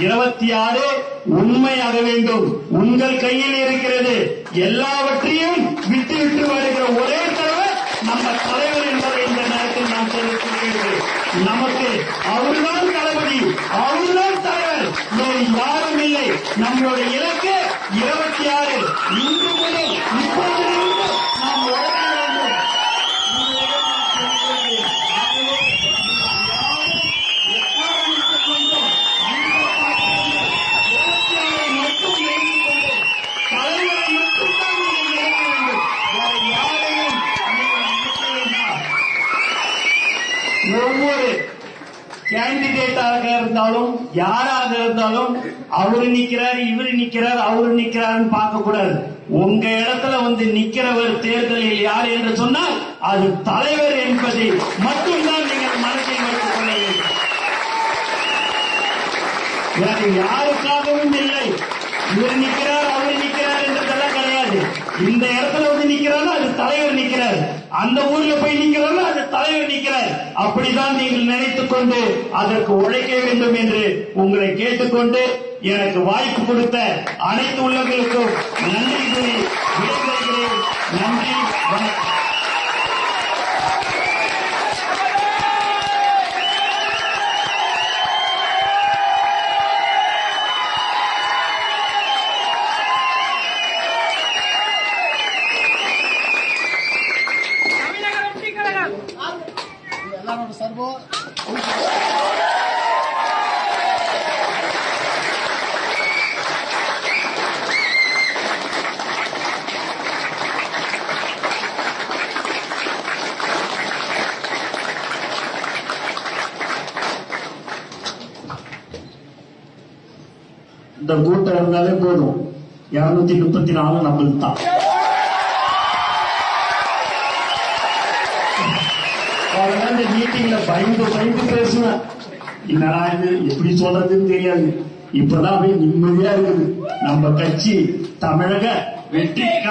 இருபத்தி ஆறு உண்மை அற வேண்டும். உங்கள் கையில் இருக்கிறது எல்லாவற்றையும் விட்டு விட்டு வருகிற ஒரே தலைவர் நம்ம தலைவர் என்பதை இந்த நேரத்தில் நான் தெரிவித்துள்ளேன் நமக்கு அவர்தான் தளபதி அவர்தான் தலைவர். வேறு யாரும் இல்லை. நம்மளுடைய இலக்கு இருபத்தி ஆறு இன்று முதல் இப்போது ஒவ்வொரு கேண்டிடேட்டாக இருந்தாலும் யாராக இருந்தாலும் அவரு நிக்கிறார் இவரு நிக்கிறார் அவரு நிக்கிறாருன்னு பார்க்க கூடாது உங்க இடத்துல வந்து நிக்கிறவர் தேர்தலில் யார் என்று சொன்னால் அது தலைவர் என்பதை மட்டும்தான் நீங்கள் மனதில் வைத்துக் கொள்ள வேண்டும். யாருக்காகவும் இல்லை. இவர் நிக்கிறார் அவர் நிக்கிறார் என்றதெல்லாம் கிடையாது இந்த இடத்துல வந்து நிக்கிறாரோ அது தலைவர் நிக்கிறார். அந்த ஊர்ல போய் நிக்கிறாரோ அது தலைவர் நிக்கிறார். அப்படிதான் நீங்கள் நினைத்துக் கொண்டு அதற்கு உழைக்க வேண்டும் என்று உங்களை கேட்டுக்கொண்டு எனக்கு வாய்ப்பு கொடுத்த அனைத்து உள்ளங்களுக்கும் எல்லாரோட சர்வோ. இந்த கூட்டம் இருந்தாலே போதும். இருநூத்தி முப்பத்தி நாலு நம்மளுக்கு தான் அந்த மீட்டிங்ல பயந்து பயந்து பேசுவேன் என்னடா இது? எப்படி சொல்றதுன்னு தெரியாது. இப்பதான் அப்படியே நிம்மதியா இருக்குது. நம்ம கட்சி தமிழக வெற்றி